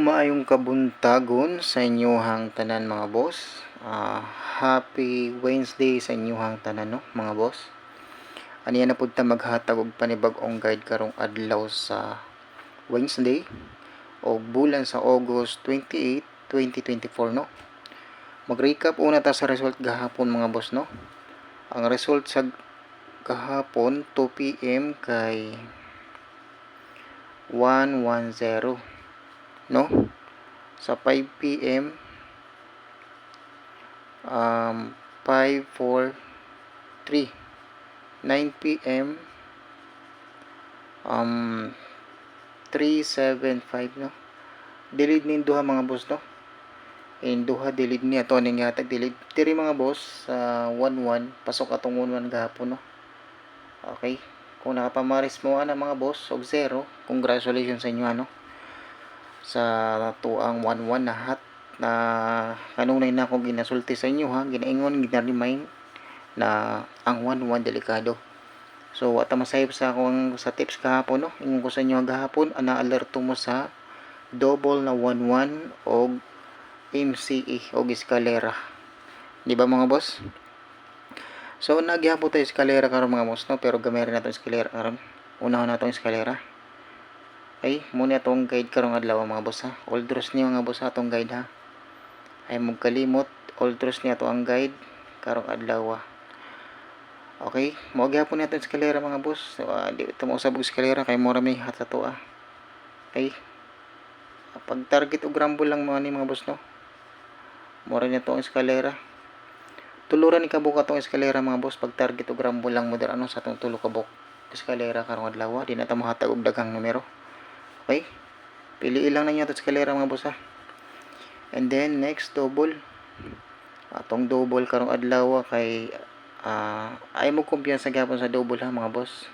maayong kabuntagon sa inyuhang tanan mga boss. Ah, happy Wednesday sa inyuhang tanan no mga boss. Aniya na pud ta maghatag og panibag-ong guide karong adlaw sa Wednesday o bulan sa August 28, 2024 no. Mag-recap una ta sa result gahapon mga boss no. Ang result sa gahapon 2 PM kay 110 no? Sa 5 PM um 543 9 PM um 375 no? Delete ning duha mga boss no? In duha delete ni ato ning yatag delete. Diri mga boss sa 11 pasok atong 11 gahapon no? Okay. Kung nakapamaris mo ana mga boss og zero congratulations sa inyo ano sa tuang 11 na hat na kanunay na ako ginasulti sa inyo ha? Ginaingon ginaremind na ang 11 delikado. So wata masayop sa akong sa tips kahapon no? Ingon ko sa inyo gahapon ana alerto mo sa double na 11 og MCE og eskalera. Di ba mga boss? So nagyapo tayo eskalera karon mga boss no? Pero gamay nato eskalera karon. Unahon nato eskalera ay muna atong guide karong adlaw mga boss ha? All draws niyo mga boss ha atong guide ha? Ay magkalimot. All draws niya to ang guide karong adlaw okay mo gyapon nato eskalera mga boss. So, uh, di ito mo usab og eskalera kay mura may hat sa to ah ay pag target og rumble lang mga ni mga boss no? Mura niya to ang eskalera. Tuluran ni kabuk atong eskalera mga boss pag target og rumble lang mo ano sa atong tulo kabuk. Eskalera karong adlaw di na ta mohatag og daghang numero Okay? Piliin lang ninyo ito eskalera mga boss ha. And then next double. Atong double karong adlaw kay uh, ay mo kumpiyansa gyapon sa double ha mga boss.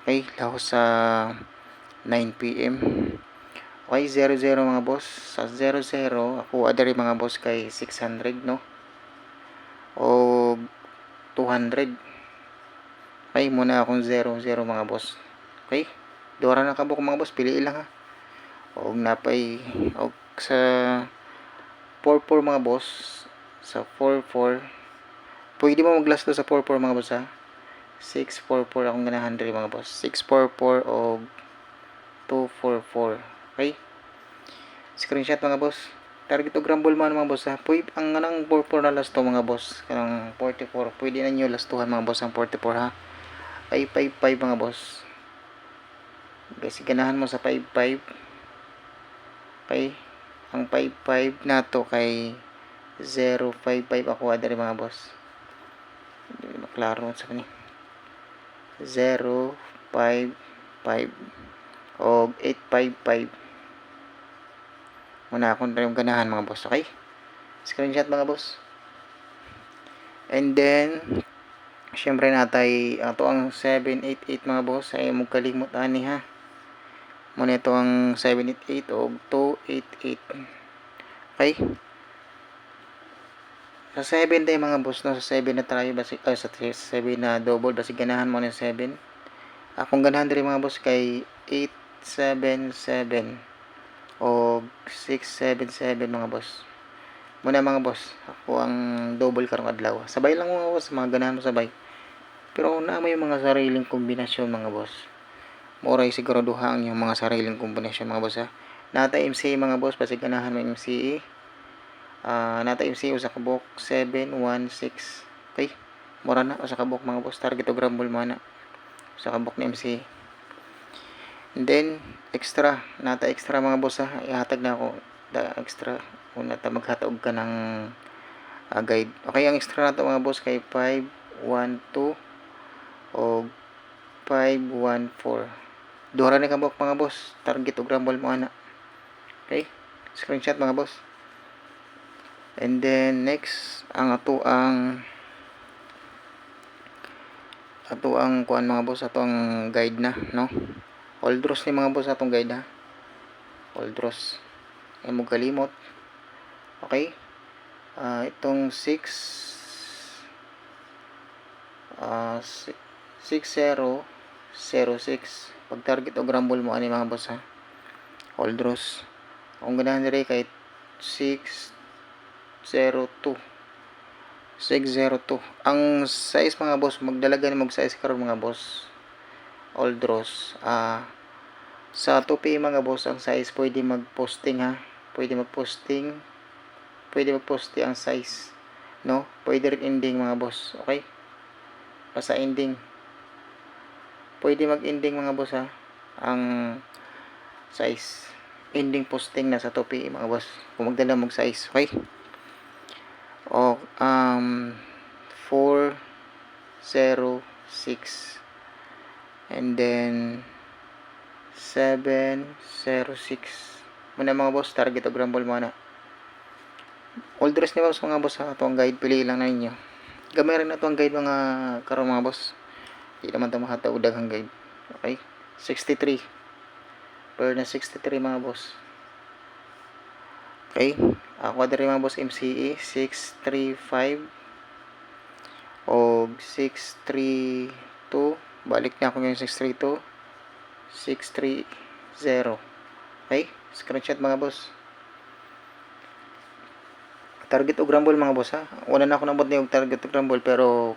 Okay, laho sa 9 PM. Okay, 00 mga boss. Sa 00 ako adari mga boss kay 600 no. O 200. Okay, muna akong 00 mga boss. Okay? Dora na kabuk mga boss, pili lang ha. Og napay og sa 44 mga boss, sa 44 pwede mo maglas sa 44 mga boss ha. 644 akong ganahan diri mga boss. 644 og 244. Okay? Screenshot mga boss. Target og rumble man mga boss ha. Pwede ang ganang 44 na last to mga boss. Kanang 44. Pwede na nyo lastuhan mga boss ang 44 ha. Ay 55 mga boss. Kasi ganahan mo sa 5.5. Okay. Ang 5.5 nato kay 0.55 ako adari mga boss. Hindi maklaro sa kani. 0.55 o 855. Muna akong yung ganahan mga boss. Okay. Screenshot mga boss. And then, syempre natay ato ang 788 mga boss ay mo kalimot ani ha mo nito ang 788 o 288 okay. Sa 7 tayo mga boss no? Sa 7 na tayo basi uh, sa 7 na double basi ganahan mo ng 7 akong ganahan diri mga boss kay 877 o 677 mga boss. Muna mga boss ako ang double karong adlaw. Sabay lang mga boss mga ganahan mo sabay. Pero na may mga sariling kombinasyon mga boss Moray siguro duha ang yung mga sariling kombinasyon mga boss ha. Nata MCA mga boss, pasig ganahan mo MCA. Uh, nata MCA usa ka book 716. Okay. Mura na usa ka book mga boss, target og rumble mo na. Usa ka book na MCA. And then extra, nata extra mga boss ha. Ihatag na ako da extra una ta maghatag ka ng uh, guide. Okay, ang extra nato mga boss kay 512 o 514 Dora ni kabok mga boss. Target og rumble mo ana. Okay? Screenshot mga boss. And then next ang ato ang ato ang kuan mga boss ato ang guide na no. All draws ni mga boss atong guide ha. All draws. Ay mo kalimot. Okay? Uh, itong 6 uh, 6006 pag target og rumble mo ani mga boss ha Oldros. Kung ganahan dire kay 602. 602. Ang size mga boss, magdalaga ni mag size karon mga boss. Oldros. Ah sa 2P mga boss, ang size pwede mag-posting ha. Pwede mag-posting. Pwede mag-posting ang size. No? Pwede rin ending mga boss. Okay? Basta ending. Pwede mag-ending mga boss ha. Ang size. Ending posting na sa 2P mga boss. Kung magdala mag size. Okay? O, um, 406 and then 706 muna mga boss target o grumble muna all dress ni boss mga boss ha ito ang guide pili lang na ninyo gamay rin na ito ang guide mga karon mga boss hindi naman ito makataudag ang guide. Okay? 63 per na 63 mga boss. Okay? Ako diri mga boss MCE 635 o 632 balik na ako ngayon 632 630 okay? Screenshot mga boss. Target o grumble mga boss ha? Wala na ako nabot na yung target o grumble pero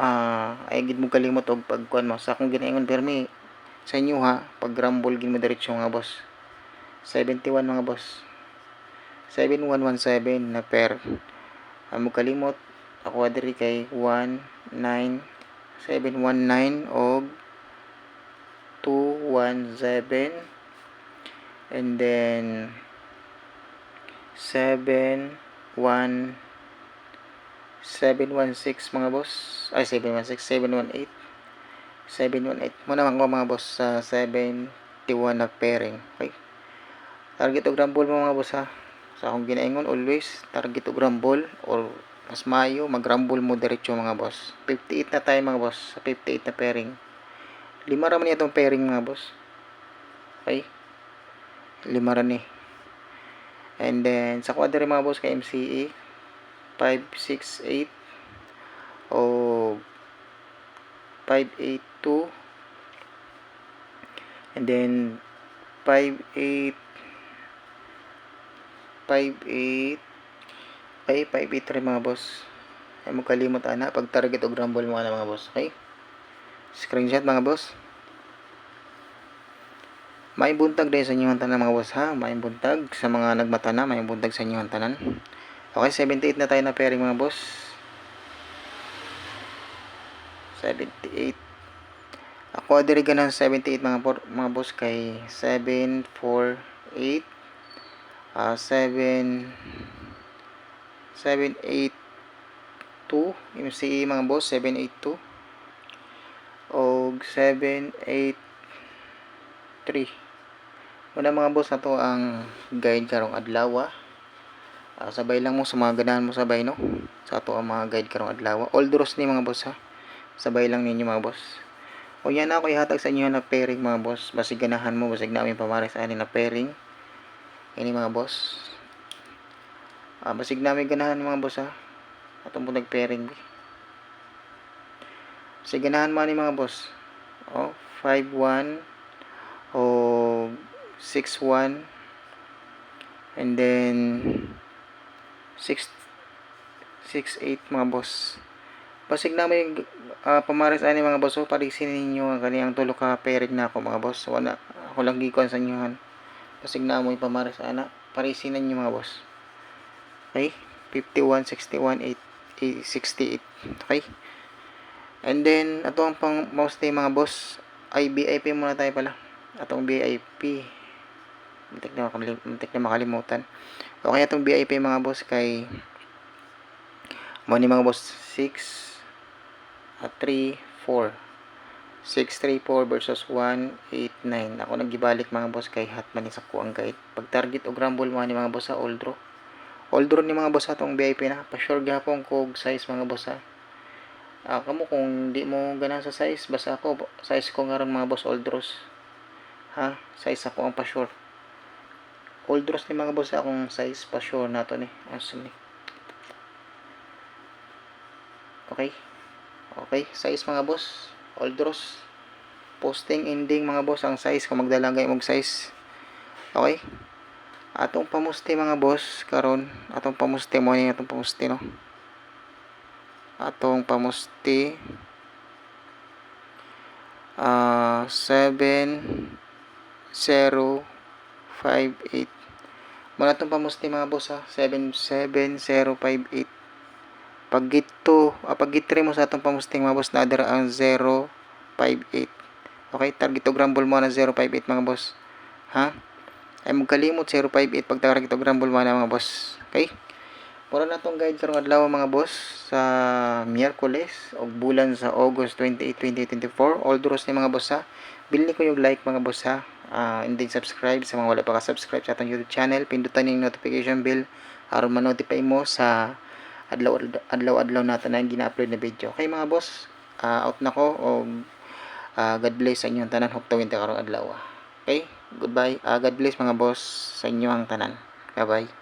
ah ay gid mo kalimot og pagkuan mo sa akong ginaingon permi sa inyo ha pag grumble gid mo diretso mga boss. 71 mga boss. 7117 na pair. Amo kalimot ako adiri kay 19719 og 217 and then 7 1 716 mga boss. Ay 716 718 718 muna mga mga boss sa 71 na pairing. Okay. Target og rumble mo mga boss ha? Sa akong ginaingon always target og rumble or mas mayo mag rumble mo diretso mga boss. 58 na tayo mga boss sa 58 na pairing. Lima ra man itong pairing mga boss. Okay? Lima ra ni. And then sa quadre mga boss kay MCE 568 o 582 and then 58 58 ay 583 mga boss. Ay mo kalimot ana pag target og rumble mo ana mga boss. Okay screenshot mga boss. May buntag din sa inyong tanan mga boss ha? May buntag sa mga nagmata na may buntag sa inyong tanan okay 78 na tayo na pairing mga boss. 78 ako adiri ka ng 78 mga, mga boss kay 748 uh, 7 782 MCE mga boss 782 og 783 Una mga boss na to ang guide karong adlaw. Uh, sabay lang mo sa mga ganahan mo sabay no. Sa ato ang mga guide karong adlaw. All draws ni mga boss ha. Sabay lang ninyo mga boss. O yan ako ihatag sa inyo na pairing mga boss. Basig ganahan mo, basig namin pamaris ani na pairing. Ini mga boss. Ah, basig namin ganahan mga boss ha. Atong po nag-pairing. Basig ganahan mo ni mga boss. Oh, 5-1 o 6-1 and then 6 6-8 mga boss. Basig namin uh, pamaris ani mga boss, so parisin ninyo ang kaniyang tulo ka pairing na ako mga boss. Wala ako lang gikon sa inyo. Basig na mo pamaris ana, parisin ninyo mga boss. Okay? 51, 61, 8, 68. Okay? And then, ato ang pang mouse mga boss, ay BIP muna tayo pala. Atong BIP. Muntik na, makalim, muntik na makalimutan. Okay, atong BIP mga boss kay mo ni mga boss 6 at 3, 4. 634 versus 189. Ako nagibalik mga boss kay Hatman ni sa kuang guide. Pag target o grumble mo ni mga boss sa old draw. Old draw ni mga boss atong VIP na. Pa-sure gapon kog size mga boss ha. Ah, kamo kung di mo ganan sa size, basta ako size ko ngaron mga boss old draws. Ha? Size ako ang pa-sure. Old draws ni mga boss akong size pa-sure nato ni. Awesome ni. Okay. Okay, size mga boss. Old draws. Posting ending mga boss ang size kung magdalagay mong size. Okay? Atong pamusti mga boss karon atong pamusti mo ni atong pamusti no. Atong pamusti ah 7 0 58 Muna itong pamusti mga boss ha. 77058. Pag gito, ah, pag gitri mo sa atong pamusting mga boss, nadara ang 058. Okay, target to grumble mo na 058 mga boss. Ha? Ay magkalimot 058 pag target to grumble mo na mga boss. Okay? Mura na tong guide karong adlaw mga boss sa Miyerkules o bulan sa August 28, 2024. All duros ni mga boss ha. Bilhin ko yung like mga boss ha. Ah, and then subscribe sa mga wala pa ka-subscribe sa atong YouTube channel. Pindutan yung notification bell aron ma-notify mo sa adlaw adlaw adlaw natin na gina-upload na video. Okay mga boss, ah, out na ko o ah, God bless sa inyong tanan huktawan ta karong adlaw. Okay? Goodbye. Ah, God bless mga boss sa inyong tanan. Bye-bye.